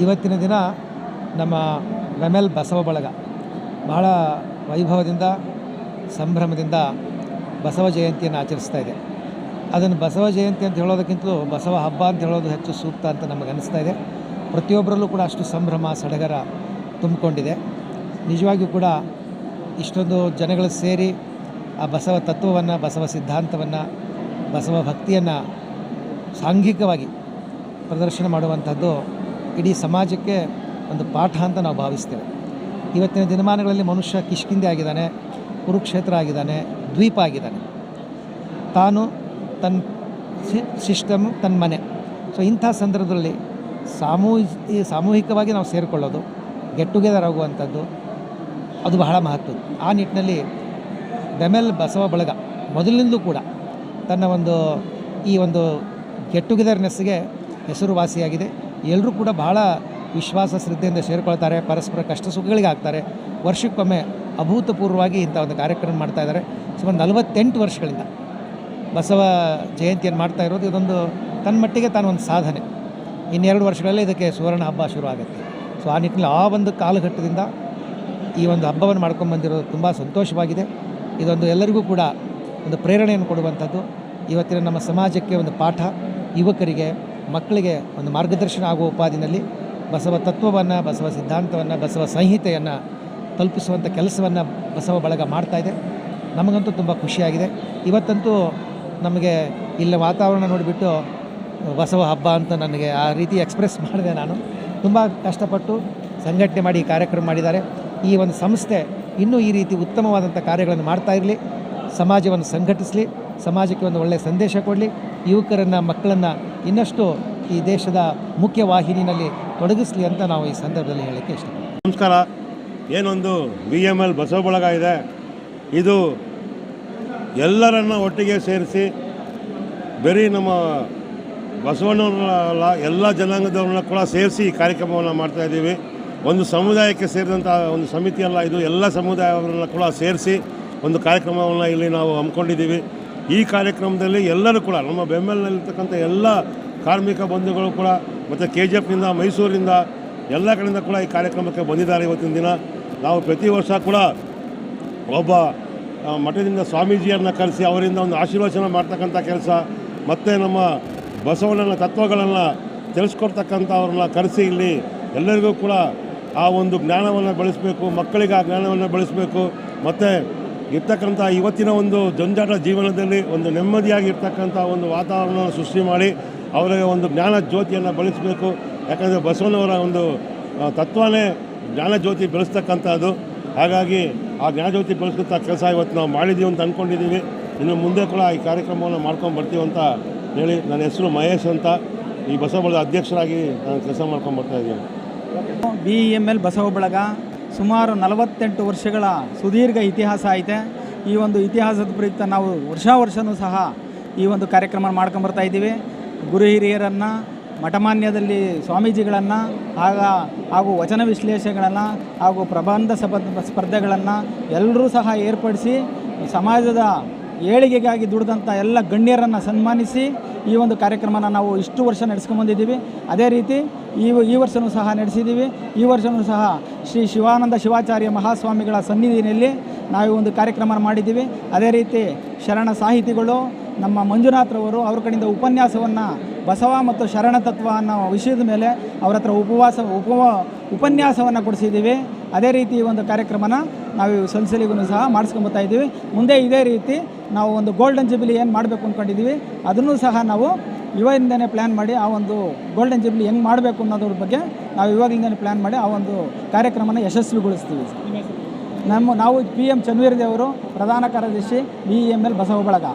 ಇವತ್ತಿನ ದಿನ ನಮ್ಮ ವೆಮೆಲ್ ಬಸವ ಬಳಗ ಬಹಳ ವೈಭವದಿಂದ, ಸಂಭ್ರಮದಿಂದ ಬಸವ ಜಯಂತಿಯನ್ನು ಆಚರಿಸ್ತಾ ಇದೆ. ಅದನ್ನು ಬಸವ ಜಯಂತಿ ಅಂತ ಹೇಳೋದಕ್ಕಿಂತಲೂ ಬಸವ ಹಬ್ಬ ಅಂತ ಹೇಳೋದು ಹೆಚ್ಚು ಸೂಕ್ತ ಅಂತ ನಮಗೆ ಅನಿಸ್ತಾ ಇದೆ. ಪ್ರತಿಯೊಬ್ಬರಲ್ಲೂ ಕೂಡ ಅಷ್ಟು ಸಂಭ್ರಮ, ಸಡಗರ ತುಂಬಿಕೊಂಡಿದೆ. ನಿಜವಾಗಿಯೂ ಕೂಡ ಇಷ್ಟೊಂದು ಜನಗಳು ಸೇರಿ ಆ ಬಸವ ತತ್ವವನ್ನು, ಬಸವ ಸಿದ್ಧಾಂತವನ್ನು, ಬಸವ ಭಕ್ತಿಯನ್ನು ಸಾಂಘಿಕವಾಗಿ ಪ್ರದರ್ಶನ ಮಾಡುವಂಥದ್ದು ಇಡೀ ಸಮಾಜಕ್ಕೆ ಒಂದು ಪಾಠ ಅಂತ ನಾವು ಭಾವಿಸ್ತೇವೆ. ಇವತ್ತಿನ ದಿನಮಾನಗಳಲ್ಲಿ ಮನುಷ್ಯ ಕಿಷ್ಕಿಂದೆ ಆಗಿದ್ದಾನೆ, ಕುರುಕ್ಷೇತ್ರ ಆಗಿದ್ದಾನೆ, ದ್ವೀಪ ಆಗಿದ್ದಾನೆ. ತಾನು ತನ್ನ ಸಿಸ್ಟಮ್ ತನ್ನ ಮನೆ. ಸೊ ಇಂಥ ಸಂದರ್ಭದಲ್ಲಿ ಸಾಮೂಹಿ, ಸಾಮೂಹಿಕವಾಗಿ ನಾವು ಸೇರಿಕೊಳ್ಳೋದು, ಗೆಟ್ ಟುಗೆದರ್ ಆಗುವಂಥದ್ದು, ಅದು ಬಹಳ ಮಹತ್ವ. ಆ ನಿಟ್ಟಿನಲ್ಲಿ ಬೆಮೆಲ್ ಬಸವ ಬಳಗ ಮೊದಲಿನಿಂದಲೂ ಕೂಡ ತನ್ನ ಒಂದು ಈ ಒಂದು ಗೆಟ್ ಟುಗೆದರ್ನೆಸ್ಗೆ ಹೆಸರುವಾಸಿಯಾಗಿದೆ. ಎಲ್ಲರೂ ಕೂಡ ಭಾಳ ವಿಶ್ವಾಸ, ಶ್ರದ್ಧೆಯಿಂದ ಸೇರಿಕೊಳ್ತಾರೆ, ಪರಸ್ಪರ ಕಷ್ಟ ಸುಖಗಳಿಗೆ ಆಗ್ತಾರೆ ವರ್ಷಕ್ಕೊಮ್ಮೆ ಅಭೂತಪೂರ್ವವಾಗಿ ಇಂಥ ಒಂದು ಕಾರ್ಯಕ್ರಮ ಮಾಡ್ತಾ ಇದ್ದಾರೆ. ಸುಮಾರು ನಲವತ್ತೆಂಟು ವರ್ಷಗಳಿಂದ ಬಸವ ಜಯಂತಿಯನ್ನು ಮಾಡ್ತಾ ಇರೋದು ಇದೊಂದು ತನ್ನ ಮಟ್ಟಿಗೆ ತಾನು ಒಂದು ಸಾಧನೆ. ಇನ್ನೆರಡು ವರ್ಷಗಳಲ್ಲಿ ಇದಕ್ಕೆ ಸುವರ್ಣ ಹಬ್ಬ ಶುರು ಆಗುತ್ತೆ. ಸೊ ಆ ನಿಟ್ಟಿನಲ್ಲಿ ಆ ಒಂದು ಕಾಲಘಟ್ಟದಿಂದ ಈ ಒಂದು ಹಬ್ಬವನ್ನು ಮಾಡ್ಕೊಂಡು ಬಂದಿರೋದು ತುಂಬ ಸಂತೋಷವಾಗಿದೆ. ಇದೊಂದು ಎಲ್ಲರಿಗೂ ಕೂಡ ಒಂದು ಪ್ರೇರಣೆಯನ್ನು ಕೊಡುವಂಥದ್ದು. ಇವತ್ತಿನ ನಮ್ಮ ಸಮಾಜಕ್ಕೆ ಒಂದು ಪಾಠ. ಯುವಕರಿಗೆ ಮಕ್ಕಳಿಗೆ ಒಂದು ಮಾರ್ಗದರ್ಶನ ಆಗುವ ಉಪಾದಿನಲ್ಲಿ ಬಸವ ತತ್ವವನ್ನು, ಬಸವ ಸಿದ್ಧಾಂತವನ್ನು, ಬಸವ ಸಂಹಿತೆಯನ್ನು ತಲುಪಿಸುವಂಥ ಕೆಲಸವನ್ನು ಬಸವ ಬಳಗ ಮಾಡ್ತಾ ಇದೆ. ನಮಗಂತೂ ತುಂಬ ಖುಷಿಯಾಗಿದೆ. ಇವತ್ತಂತೂ ನಮಗೆ ಇಲ್ಲ ವಾತಾವರಣ ನೋಡಿಬಿಟ್ಟು ಬಸವ ಹಬ್ಬ ಅಂತ ನನಗೆ ಆ ರೀತಿ ಎಕ್ಸ್ಪ್ರೆಸ್ ಮಾಡಿದೆ ನಾನು. ತುಂಬ ಕಷ್ಟಪಟ್ಟು ಸಂಘಟನೆ ಮಾಡಿ ಕಾರ್ಯಕ್ರಮ ಮಾಡಿದ್ದಾರೆ. ಈ ಒಂದು ಸಂಸ್ಥೆ ಇನ್ನೂ ಈ ರೀತಿ ಉತ್ತಮವಾದಂಥ ಕಾರ್ಯಗಳನ್ನು ಮಾಡ್ತಾ ಇರಲಿ, ಸಮಾಜವನ್ನು ಸಂಘಟಿಸಲಿ, ಸಮಾಜಕ್ಕೆ ಒಂದು ಒಳ್ಳೆಯ ಸಂದೇಶ ಕೊಡಲಿ, ಯುವಕರನ್ನು, ಮಕ್ಕಳನ್ನು ಇನ್ನಷ್ಟು ಈ ದೇಶದ ಮುಖ್ಯ ವಾಹಿನಿಯಲ್ಲಿ ತೊಡಗಿಸಲಿ ಅಂತ ನಾವು ಈ ಸಂದರ್ಭದಲ್ಲಿ ಹೇಳೋಕ್ಕೆ ಇಷ್ಟಪಡ್ತೀವಿ. ನಮಸ್ಕಾರ. ಏನೊಂದು ವಿ ಎಂ ಎಲ್ ಬಸವ ಬಳಗ ಇದೆ. ಇದು ಎಲ್ಲರನ್ನ ಒಟ್ಟಿಗೆ ಸೇರಿಸಿ ಬರೀ ನಮ್ಮ ಬಸವಣ್ಣವ್ರಲ್ಲ ಎಲ್ಲ ಜನಾಂಗದವ್ರನ್ನ ಕೂಡ ಸೇರಿಸಿ ಈ ಕಾರ್ಯಕ್ರಮವನ್ನು ಮಾಡ್ತಾ ಇದ್ದೀವಿ. ಒಂದು ಸಮುದಾಯಕ್ಕೆ ಸೇರಿದಂಥ ಒಂದು ಸಮಿತಿಯಲ್ಲ ಇದು, ಎಲ್ಲ ಸಮುದಾಯವರನ್ನ ಕೂಡ ಸೇರಿಸಿ ಒಂದು ಕಾರ್ಯಕ್ರಮವನ್ನು ಇಲ್ಲಿ ನಾವು ಹಮ್ಮಿಕೊಂಡಿದ್ದೀವಿ. ಈ ಕಾರ್ಯಕ್ರಮದಲ್ಲಿ ಎಲ್ಲರೂ ಕೂಡ, ನಮ್ಮ ಬೆಂಬಲಿನಲ್ಲಿರ್ತಕ್ಕಂಥ ಎಲ್ಲ ಕಾರ್ಮಿಕ ಬಂಧುಗಳು ಕೂಡ, ಮತ್ತು ಕೆ ಜಿ ಎಫ್ನಿಂದ ಮೈಸೂರಿಂದ ಎಲ್ಲ ಕಡೆಯಿಂದ ಕೂಡ ಈ ಕಾರ್ಯಕ್ರಮಕ್ಕೆ ಬಂದಿದ್ದಾರೆ ಇವತ್ತಿನ ದಿನ. ನಾವು ಪ್ರತಿ ವರ್ಷ ಕೂಡ ಒಬ್ಬ ಮಠದಿಂದ ಸ್ವಾಮೀಜಿಯನ್ನು ಕರೆಸಿ ಅವರಿಂದ ಒಂದು ಆಶೀರ್ವಚನ ಮಾಡ್ತಕ್ಕಂಥ ಕೆಲಸ, ಮತ್ತು ನಮ್ಮ ಬಸವಣ್ಣನ ತತ್ವಗಳನ್ನು ತಿಳಿಸ್ಕೊಡ್ತಕ್ಕಂಥವ್ರನ್ನ ಕರೆಸಿ ಇಲ್ಲಿ ಎಲ್ಲರಿಗೂ ಕೂಡ ಆ ಒಂದು ಜ್ಞಾನವನ್ನು ಬೆಳೆಸಬೇಕು, ಮಕ್ಕಳಿಗೆ ಆ ಜ್ಞಾನವನ್ನು ಬೆಳೆಸಬೇಕು, ಮತ್ತು ಇರ್ತಕ್ಕಂಥ ಇವತ್ತಿನ ಒಂದು ಜಂಜಾಟ ಜೀವನದಲ್ಲಿ ಒಂದು ನೆಮ್ಮದಿಯಾಗಿ ಇರ್ತಕ್ಕಂಥ ಒಂದು ವಾತಾವರಣವನ್ನು ಸೃಷ್ಟಿ ಮಾಡಿ ಅವರಿಗೆ ಒಂದು ಜ್ಞಾನ ಜ್ಯೋತಿಯನ್ನು ಬೆಳೆಸಬೇಕು. ಯಾಕಂದರೆ ಬಸವನವರ ಒಂದು ತತ್ವನೇ ಜ್ಞಾನ ಜ್ಯೋತಿ ಬೆಳೆಸ್ತಕ್ಕಂಥದ್ದು. ಹಾಗಾಗಿ ಆ ಜ್ಞಾನಜ್ಯೋತಿ ಬೆಳೆಸ್ತಂಥ ಕೆಲಸ ಇವತ್ತು ನಾವು ಮಾಡಿದ್ದೀವಿ ಅಂತ ಅಂದ್ಕೊಂಡಿದ್ದೀವಿ. ಇನ್ನು ಮುಂದೆ ಕೂಡ ಈ ಕಾರ್ಯಕ್ರಮವನ್ನು ಮಾಡ್ಕೊಂಡು ಬರ್ತೀವಿ ಅಂತ ಹೇಳಿ ನನ್ನ ಹೆಸರು ಮಹೇಶ್ ಅಂತ ಈ ಬಸವಬಳದ ಅಧ್ಯಕ್ಷರಾಗಿ ನಾನು ಕೆಲಸ ಮಾಡ್ಕೊಂಡು ಬರ್ತಾ ಇದ್ದೀನಿ. B M L Basava Balaga. ಸುಮಾರು ನಲವತ್ತೆಂಟು ವರ್ಷಗಳ ಸುದೀರ್ಘ ಇತಿಹಾಸ ಐತೆ. ಈ ಒಂದು ಇತಿಹಾಸದ ಪ್ರಯುಕ್ತ ನಾವು ವರ್ಷ ವರ್ಷವೂ ಸಹ ಈ ಒಂದು ಕಾರ್ಯಕ್ರಮ ಮಾಡ್ಕೊಂಬರ್ತಾ ಇದ್ದೀವಿ. ಗುರು ಹಿರಿಯರನ್ನು, ಮಠಮಾನ್ಯದಲ್ಲಿ ಸ್ವಾಮೀಜಿಗಳನ್ನು, ಆಗ ಹಾಗೂ ವಚನ ವಿಶ್ಲೇಷಣೆಗಳನ್ನು ಹಾಗೂ ಪ್ರಬಂಧ ಸ್ಪರ್ಧೆಗಳನ್ನು ಎಲ್ಲರೂ ಸಹ ಏರ್ಪಡಿಸಿ ಸಮಾಜದ ಏಳಿಗೆಗಾಗಿ ದುಡಿದಂಥ ಎಲ್ಲ ಗಣ್ಯರನ್ನು ಸನ್ಮಾನಿಸಿ ಈ ಒಂದು ಕಾರ್ಯಕ್ರಮನ ನಾವು ಇಷ್ಟು ವರ್ಷ ನಡೆಸ್ಕೊಂಬಂದಿದ್ದೀವಿ. ಅದೇ ರೀತಿ ಈ ಈ ವರ್ಷವೂ ಸಹ ನಡೆಸಿದ್ದೀವಿ. ಈ ವರ್ಷವೂ ಸಹ ಶ್ರೀ ಶಿವಾನಂದ ಶಿವಾಚಾರ್ಯ ಮಹಾಸ್ವಾಮಿಗಳ ಸನ್ನಿಧಿನಲ್ಲಿ ನಾವು ಒಂದು ಕಾರ್ಯಕ್ರಮ ಮಾಡಿದ್ದೀವಿ. ಅದೇ ರೀತಿ ಶರಣ ಸಾಹಿತಿಗಳು, ನಮ್ಮ ಮಂಜುನಾಥ್ರವರು ಅವ್ರ ಕಡೆಯಿಂದ ಉಪನ್ಯಾಸವನ್ನು ಬಸವ ಮತ್ತು ಶರಣ ತತ್ವ ಅನ್ನೋ ವಿಷಯದ ಮೇಲೆ ಅವರ ಹತ್ರ ಉಪವಾಸ, ಉಪ, ಉಪನ್ಯಾಸವನ್ನು ಕೊಡಿಸಿದ್ದೀವಿ. ಅದೇ ರೀತಿ ಈ ಒಂದು ಕಾರ್ಯಕ್ರಮನ ನಾವು ಸಲ್ಸಲಿಗೂ ಸಹ ಮಾಡಿಸ್ಕೊಂಬತ್ತಾ ಇದ್ದೀವಿ. ಮುಂದೆ ಇದೇ ರೀತಿ ನಾವು ಒಂದು ಗೋಲ್ಡನ್ ಜಿಬಿಲಿ ಏನು ಮಾಡಬೇಕು ಅಂದ್ಕೊಂಡಿದ್ದೀವಿ ಅದನ್ನು ಸಹ ನಾವು ಇವಾಗಿಂದನೇ ಪ್ಲ್ಯಾನ್ ಮಾಡಿ ಆ ಒಂದು ಗೋಲ್ಡನ್ ಜುಬ್ಲಿ ಹೆಂಗೆ ಮಾಡಬೇಕು ಅನ್ನೋದ್ರ ಬಗ್ಗೆ ನಾವು ಇವಾಗಲಿಂದನೇ ಪ್ಲ್ಯಾನ್ ಮಾಡಿ ಆ ಒಂದು ಕಾರ್ಯಕ್ರಮನ ಯಶಸ್ವಿಗೊಳಿಸ್ತೀವಿ. ನಮ್ಮ ನಾವು ಪಿ ಎಂ ಚನ್ವೀರ್ ದೇವರು ಪ್ರಧಾನ ಕಾರ್ಯದರ್ಶಿ ಬಿ ಎಂ ಎಲ್ ಬಸವ ಬಳಗ